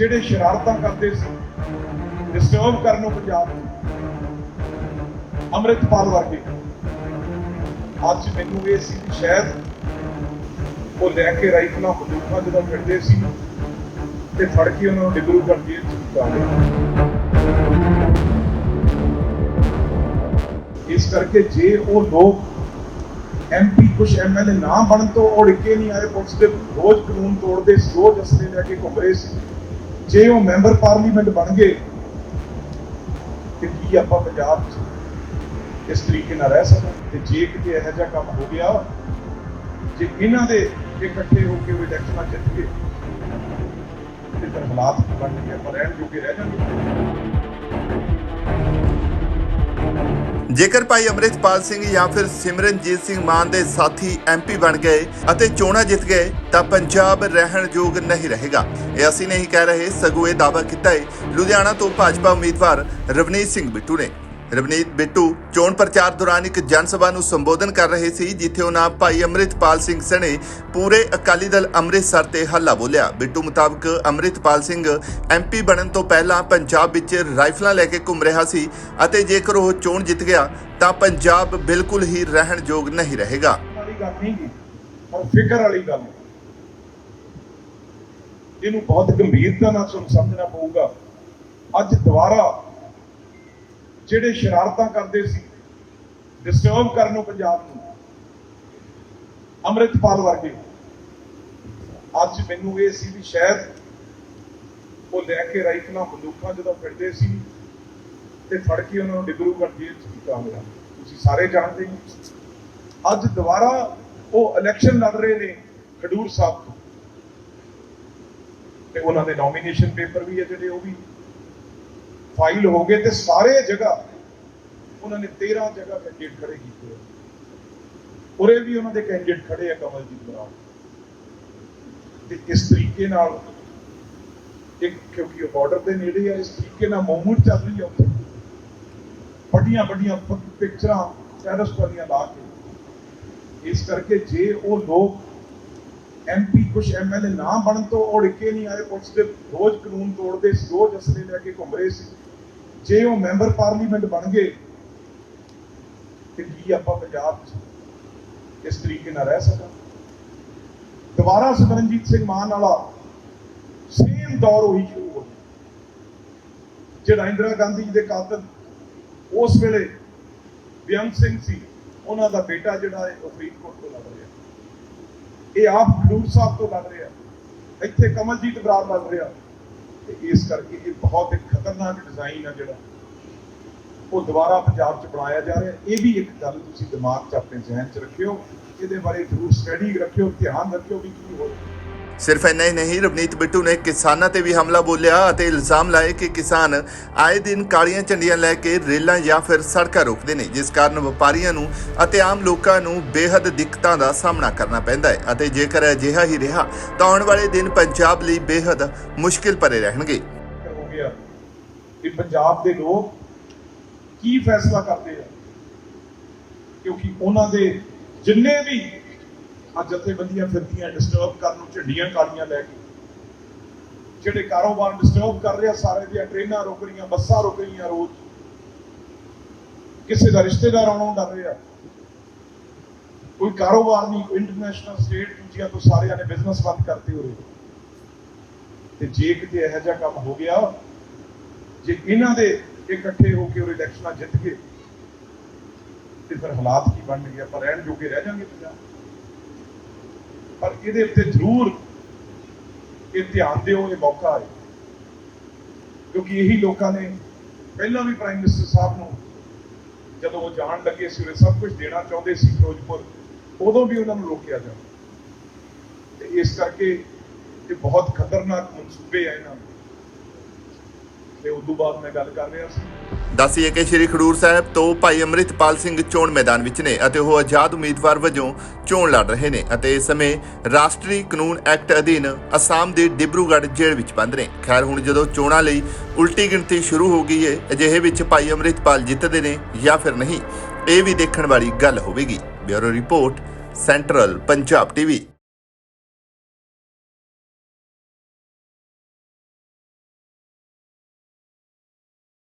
ਜਿਹੜੇ ਸ਼ਰਾਰਤਾਂ ਕਰਦੇ ਸੀ ਡਿਸਟਰਬ ਕਰਨ ਨੂੰ ਪੰਜਾਬ ਨੂੰ, ਅੰਮ੍ਰਿਤਪਾਲ ਵਰਗੇ। ਅੱਜ ਮੈਨੂੰ ਇਹ ਸੀ ਕਿ ਸ਼ਾਇਦ ਉਹ ਲੈ ਕੇ ਰਾਈਫਲਾਂ ਬੰਦੂਕਾਂ ਜਦੋਂ ਫਿਰਦੇ ਸੀ ਤੇ ਫੜ ਕੇ ਉਹਨਾਂ ਨੂੰ ਡਿਬਰੂਗੜ੍ਹ ਜੇਲ੍ਹ ਚ ਪਾ ਇਸ ਕਰਕੇ ਜੇ ਉਹ ਲੋਕ ਐਮਪੀ ਕੁਝ ਐਮਐਲਏ ਨਾ ਬਣਨ ਤੋਂ ਉਹ ਡਿੱਗੇ ਨਹੀਂ ਆਏ, ਪੁਲਿਸ ਦੇ ਰੋਜ਼ ਕਾਨੂੰਨ ਤੋੜਦੇ ਸੀ ਰੋਜ਼ ਅਸਲੇ ਲੈ ਕੇ ਘੁੰਮ ਰਹੇ ਸੀ। ਜੇ ਉਹ ਮੈਂਬਰ ਪਾਰਲੀਮੈਂਟ ਬਣ ਗਏ, ਤੇ ਕੀ ਆਪਾਂ ਪੰਜਾਬ 'ਚ ਇਸ ਤਰੀਕੇ ਨਾਲ ਰਹਿ ਸਕਾਂਗੇ ਤੇ ਜੇ ਕਿਤੇ ਇਹੋ ਜਿਹਾ ਕੰਮ ਹੋ ਗਿਆ, ਜੇ ਇਹਨਾਂ ਦੇ ਇਕੱਠੇ ਹੋ ਕੇ ਉਹ ਇਲੈਕਸ਼ਨਾਂ ਜਿੱਤ ਗਏ, ਤੇ ਹਾਲਾਤ ਬਣ ਗਏ, ਆਪਾਂ ਰਹਿਣ ਜੋਗੇ ਰਹਿ ਜਾਣਗੇ ਜੇਕਰ ਭਾਈ ਅੰਮ੍ਰਿਤਪਾਲ ਸਿੰਘ ਜਾਂ ਫਿਰ ਸਿਮਰਨਜੀਤ ਸਿੰਘ ਮਾਨ ਦੇ ਸਾਥੀ ਐਮਪੀ ਬਣ ਗਏ ਅਤੇ ਚੋਣਾਂ ਜਿੱਤ ਗਏ, ਤਾਂ ਪੰਜਾਬ ਰਹਿਣ ਯੋਗ ਨਹੀਂ ਰਹੇਗਾ। ਇਹ ਅਸੀਂ ਨਹੀਂ ਕਹਿ ਰਹੇ, ਸਗੋਂ ਇਹ ਦਾਅਵਾ ਕੀਤਾ ਹੈ। ਲੁਧਿਆਣਾ ਤੋਂ ਭਾਜਪਾ ਉਮੀਦਵਾਰ ਰਵਨੀਤ ਸਿੰਘ ਬਿੱਟੂ ਨੇ। ਰਵਨੀਤ ਬਿੱਟੂ ਚੋਣ ਪ੍ਰਚਾਰ ਦੌਰਾਨ ਇੱਕ ਜਨ ਸਭਾ ਨੂੰ ਸੰਬੋਧਨ ਕਰ ਰਹੇ ਸੀ, ਜਿੱਥੇ ਉਹਨਾਂ ਭਾਈ ਅੰਮ੍ਰਿਤਪਾਲ ਸਿੰਘ ਸਣੇ ਪੂਰੇ ਅਕਾਲੀ ਦਲ ਅੰਮ੍ਰਿਤਸਰ ਤੇ ਹੱਲਾ ਬੋਲਿਆ। ਬਿੱਟੂ ਮੁਤਾਬਕ ਅੰਮ੍ਰਿਤਪਾਲ ਸਿੰਘ ਐਮਪੀ ਬਣਨ ਤੋਂ ਪਹਿਲਾਂ ਪੰਜਾਬ ਵਿੱਚ ਰਾਈਫਲਾਂ ਲੈ ਕੇ ਘੁੰਮ ਰਿਹਾ ਸੀ ਅਤੇ ਜੇਕਰ ਉਹ ਚੋਣ ਜਿੱਤ ਗਿਆ, ਤਾਂ ਪੰਜਾਬ ਬਿਲਕੁਲ ਹੀ ਰਹਿਣ ਯੋਗ ਨਹੀਂ ਰਹੇਗਾ। ਵਾਲੀ ਗੱਲ ਨਹੀਂ ਗੀ, ਪਰ ਫਿਕਰ ਵਾਲੀ ਗੱਲ ਹੈ। ਇਹਨੂੰ ਬਹੁਤ ਗੰਭੀਰਤਾ ਨਾਲ ਤੁਹਾਨੂੰ ਸਮਝਣਾ ਪਊਗਾ। ਅੱਜ ਦੁਬਾਰਾ ਜਿਹੜੇ ਸ਼ਰਾਰਤਾਂ ਕਰਦੇ ਸੀ ਡਿਸਟਰਬ ਕਰਨ ਨੂੰ ਪੰਜਾਬ ਨੂੰ, ਅੰਮ੍ਰਿਤਪਾਲ ਵਰਗੇ ਅੱਜ ਮੈਨੂੰ ਇਹ ਸੀ ਵੀ ਸ਼ਾਇਦ ਉਹ ਲੈ ਕੇ ਰਾਈਫਲਾਂ ਬੰਦੂਕਾਂ ਜਦੋਂ ਫਿਰਦੇ ਸੀ ਤੇ ਫੜ ਕੇ ਉਹਨਾਂ ਨੂੰ ਡਿਬਰੂਗੜ੍ਹ ਜੇਲ੍ਹ ਚ ਕੀਤਾ ਹੋਇਆ। ਤੁਸੀਂ ਸਾਰੇ ਜਾਣਦੇ ਹੋ। ਅੱਜ ਦੁਬਾਰਾ ਉਹ ਇਲੈਕਸ਼ਨ ਲੜ ਰਹੇ ਨੇ ਖਡੂਰ ਸਾਹਿਬ ਤੋਂ। ਤੇ ਉਹਨਾਂ ਦੇ ਨੋਮੀਨੇਸ਼ਨ ਪੇਪਰ ਵੀ ਹੈ ਜਿਹੜੇ ਉਹ ਵੀ ਫਾਈਲ ਹੋ ਗਏ ਤੇ ਸਾਰੇ ਜਗ੍ਹਾ ਉਹਨਾਂ ਨੇ 13 ਜਗ੍ਹਾ ਕੈਂਡੀਡੇਟ ਖੜੇ ਕੀਤੇ ਉਰੇ ਵੀ ਉਹਨਾਂ ਦੇ ਕੈਂਡੀਡੇਟ ਖੜੇ ਆ ਕਮਲਜੀਤ ਬਰਾੜ। ਤੇ ਇਸ ਤਰੀਕੇ ਨਾਲ ਇੱਕ, ਕਿਉਂਕਿ ਉਹ ਬਾਰਡਰ ਦੇ ਨੇੜੇ ਆ, ਇਸ ਤਰੀਕੇ ਨਾਲ ਮੂਵਮੈਂਟ ਚੱਲ ਰਹੀ ਆ ਉੱਥੇ। ਵੱਡੀਆਂ ਵੱਡੀਆਂ ਪਿਕਚਰਾਂ ਟੈਰਸ ਵਾਲੀਆਂ ਲਾ ਕੇ। ਇਸ ਕਰਕੇ ਜੇ ਉਹ ਲੋਕ ਐਮਪੀ ਕੁਝ ਐਮਐਲਏ ਨਾ ਬਣਨ ਤੋਂ ਉਹ ਡਿੱਗੇ ਨਹੀਂ ਆਏ, ਪੁਲਿਸ ਦੇ ਰੋਜ਼ ਕਾਨੂੰਨ ਤੋੜਦੇ ਸੀ ਰੋਜ਼ ਅਸਲੇ ਲੈ ਕੇ ਘੁੰਮ ਰਹੇ ਸੀ। ਜੇ ਉਹ ਮੈਂਬਰ ਪਾਰਲੀਮੈਂਟ ਬਣ ਗਏ, ਤੇ ਕੀ ਆਪਾਂ ਪੰਜਾਬ 'ਚ ਇਸ ਤਰੀਕੇ ਨਾਲ ਰਹਿ ਸਕਾਂ ਦੁਬਾਰਾ ਸਿਮਰਨਜੀਤ ਸਿੰਘ ਮਾਨ ਵਾਲਾ ਸੇਮ ਦੌਰ ਉਹੀ ਸ਼ੁਰੂ ਹੋ ਗਿਆ। ਜਿਹੜਾ ਇੰਦਰਾ ਗਾਂਧੀ ਜੀ ਦੇ ਕਾਤਲ ਉਸ ਵੇਲੇ ਬੇਅੰਤ ਸਿੰਘ ਸੀ, ਉਹਨਾਂ ਦਾ ਬੇਟਾ ਜਿਹੜਾ ਹੈ, ਉਹ ਫਰੀਦਕੋਟ ਤੋਂ ਲੜ ਰਿਹਾ। ਇਹ ਆਪ ਖਡੂਰ ਸਾਹਿਬ ਤੋਂ ਲੜ ਰਿਹਾ। ਇੱਥੇ ਕਮਲਜੀਤ ਬਰਾੜ ਲੜ ਰਿਹਾ। ਤੇ ਇਸ ਕਰਕੇ ਇਹ ਬਹੁਤ ਇੱਕ ਖਤਰਨਾਕ ਡਿਜ਼ਾਈਨ ਆ ਜਿਹੜਾ ਉਹ ਦੁਬਾਰਾ ਪੰਜਾਬ 'ਚ ਬਣਾਇਆ ਜਾ ਰਿਹਾ। ਇਹ ਵੀ ਇੱਕ ਗੱਲ ਤੁਸੀਂ ਦਿਮਾਗ 'ਚ ਆਪਣੇ ਜ਼ਿਹਨ 'ਚ ਰੱਖਿਓ, ਇਹਦੇ ਬਾਰੇ ਜ਼ਰੂਰ ਸਟੱਡੀ ਰੱਖਿਓ, ਧਿਆਨ ਰੱਖਿਓ ਵੀ ਕੀ ਹੋ ਰਿਹਾ। ਸਿਰਫ ਇੰਨਾ ਹੀ ਨਹੀਂ, ਰਵਨੀਤ ਬਿੱਟੂ ਨੇ ਕਿਸਾਨਾਂ ਤੇ ਵੀ ਹਮਲਾ ਬੋਲਿਆ ਅਤੇ ਇਲਜ਼ਾਮ ਲਾਏ ਕਿ ਕਿਸਾਨ ਆਏ ਦਿਨ ਕਾਲੀਆਂ ਝੰਡੀਆਂ ਲੈ ਕੇ ਰੇਲਾਂ ਜਾਂ ਫਿਰ ਸੜਕਾਂ ਰੋਕਦੇ ਨੇ, ਜਿਸ ਕਾਰਨ ਵਪਾਰੀਆਂ ਨੂੰ ਅਤੇ ਆਮ ਲੋਕਾਂ ਨੂੰ ਬੇਹੱਦ ਦਿੱਕਤਾਂ ਦਾ ਸਾਹਮਣਾ ਕਰਨਾ ਪੈਂਦਾ ਹੈ ਅਤੇ ਜੇਕਰ ਅਜਿਹਾ ਹੀ ਰਿਹਾ, ਤਾਂ ਆਉਣ ਵਾਲੇ ਦਿਨ ਪੰਜਾਬ ਲਈ ਬੇਹੱਦ ਮੁਸ਼ਕਿਲ ਭਰੇ ਰਹਿਣਗੇ। ਹੋ ਗਿਆ ਕਿ ਪੰਜਾਬ ਦੇ ਲੋਕ ਕੀ ਫੈਸਲਾ ਕਰਦੇ ਆ? ਕਿਉਂਕਿ ਉਹਨਾਂ ਦੇ ਜਿੰਨੇ ਵੀ ਆ ਜਥੇਬੰਦੀਆਂ ਫਿਰਦੀਆਂ ਡਿਸਟਰਬ ਕਰਨ ਨੂੰ ਝੰਡੀਆਂ ਕਾਲੀਆਂ ਲੈ ਕੇ। ਜਿਹੜੇ ਕਾਰੋਬਾਰ ਡਿਸਟਰਬ ਕਰ ਰਹੇ, ਸਾਰੇ ਦੀਆਂ ਟ੍ਰੇਨਾਂ ਰੁਕ ਰਹੀਆਂ, ਬੱਸਾਂ ਰੁਕ ਰਹੀਆਂ ਰੋਜ਼। ਕਿਸੇ ਦਾ ਰਿਸ਼ਤੇਦਾਰ ਆਉਣੋਂ ਡਰ ਰਿਹਾ। ਕੋਈ ਕਾਰੋਬਾਰ ਨਹੀਂ ਇੰਟਰਨੈਸ਼ਨਲ ਸਟੇਟ ਦੂਜੀਆਂ ਤੋਂ ਸਾਰਿਆਂ ਨੇ ਬਿਜ਼ਨਸ ਬੰਦ ਕਰਤੇ ਹੋ ਰਹੇ ਤੇ ਜੇ ਕਿਤੇ ਇਹੋ ਜਿਹਾ ਕੰਮ ਹੋ ਗਿਆ, ਜੇ ਇਹਨਾਂ ਦੇ ਇਕੱਠੇ ਹੋ ਕੇ ਉਹ ਇਲੈਕਸ਼ਨਾਂ ਜਿੱਤ ਗਏ, ਤੇ ਫਿਰ ਹਾਲਾਤ ਕੀ ਬਣ ਗਏ? ਆਪਾਂ ਰਹਿਣ ਜੋਗੇ ਰਹਿ ਜਾਾਂਗੇ ਪੰਜਾਬ। ਪਰ ਇਹਦੇ ਉੱਤੇ ਜ਼ਰੂਰ ਇਹ ਧਿਆਨ ਦਿਓ, ਇਹ ਮੌਕਾ ਹੈ ਕਿਉਂਕਿ ਇਹੀ ਲੋਕਾਂ ਨੇ ਪਹਿਲਾਂ ਵੀ ਪ੍ਰਾਈਮ ਮਿਨਿਸਟਰ ਸਾਹਿਬ ਨੂੰ ਜਦੋਂ ਉਹ ਜਾਣ ਲੱਗੇ ਸੀ, ਉਹ ਸਭ ਕੁਝ ਦੇਣਾ ਚਾਹੁੰਦੇ ਸੀ ਫਿਰੋਜ਼ਪੁਰ, ਉਦੋਂ ਵੀ ਉਹਨਾਂ ਨੂੰ ਰੋਕਿਆ ਜਾ ਤੇ ਇਸ ਕਰਕੇ ਇਹ ਬਹੁਤ ਖਤਰਨਾਕ ਮਨਸੂਬੇ ਆ ਇਹਨਾਂ ਦੇ। ਤੇ ਉਸ ਤੋਂ ਬਾਅਦ ਮੈਂ ਗੱਲ ਕਰ ਰਿਹਾ ਸੀ। ਦੱਸੀਏ ਕਿ ਸ਼੍ਰੀ ਖਡੂਰ ਸਾਹਿਬ ਤੋਂ ਭਾਈ ਅੰਮ੍ਰਿਤਪਾਲ ਸਿੰਘ ਚੋਣ ਮੈਦਾਨ ਵਿੱਚ ਨੇ ਅਤੇ ਉਹ ਆਜ਼ਾਦ ਉਮੀਦਵਾਰ ਵਜੋਂ ਚੋਣ ਲੜ ਰਹੇ ਨੇ ਅਤੇ ਇਸ ਸਮੇਂ ਰਾਸ਼ਟਰੀ ਕਾਨੂੰਨ ਐਕਟ ਅਧੀਨ ਅਸਾਮ ਦੇ ਡਿਬਰੂਗੜ੍ਹ ਜੇਲ੍ਹ ਵਿੱਚ ਬੰਦ ਨੇ। ਖੈਰ, ਹੁਣ ਜਦੋਂ ਚੋਣਾਂ ਲਈ ਉਲਟੀ ਗਿਣਤੀ ਸ਼ੁਰੂ ਹੋ ਗਈ ਹੈ ਅਜਿਹੇ ਵਿੱਚ ਭਾਈ ਅੰਮ੍ਰਿਤਪਾਲ ਜਿੱਤਦੇ ਨੇ ਜਾਂ ਫਿਰ ਨਹੀਂ, ਇਹ ਵੀ ਦੇਖਣ ਵਾਲੀ ਗੱਲ ਹੋਵੇਗੀ। Bureau report, central Punjab TV.